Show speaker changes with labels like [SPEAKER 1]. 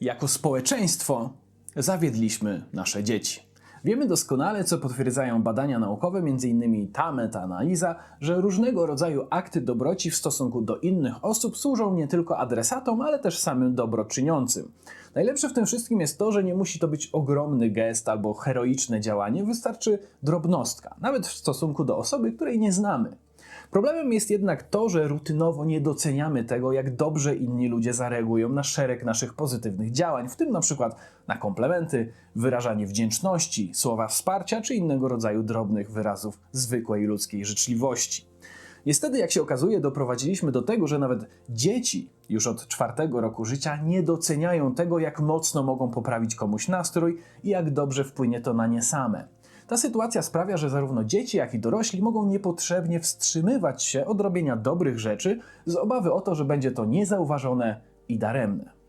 [SPEAKER 1] Jako społeczeństwo zawiedliśmy nasze dzieci. Wiemy doskonale, co potwierdzają badania naukowe, m.in. ta metaanaliza, że różnego rodzaju akty dobroci w stosunku do innych osób służą nie tylko adresatom, ale też samym dobroczyniącym. Najlepsze w tym wszystkim jest to, że nie musi to być ogromny gest albo heroiczne działanie, wystarczy drobnostka, nawet w stosunku do osoby, której nie znamy. Problemem jest jednak to, że rutynowo nie doceniamy tego, jak dobrze inni ludzie zareagują na szereg naszych pozytywnych działań, w tym na przykład na komplementy, wyrażanie wdzięczności, słowa wsparcia czy innego rodzaju drobnych wyrazów zwykłej ludzkiej życzliwości. Niestety, jak się okazuje, doprowadziliśmy do tego, że nawet dzieci już od czwartego roku życia nie doceniają tego, jak mocno mogą poprawić komuś nastrój i jak dobrze wpłynie to na nie same. Ta sytuacja sprawia, że zarówno dzieci, jak i dorośli mogą niepotrzebnie wstrzymywać się od robienia dobrych rzeczy z obawy o to, że będzie to niezauważone i daremne.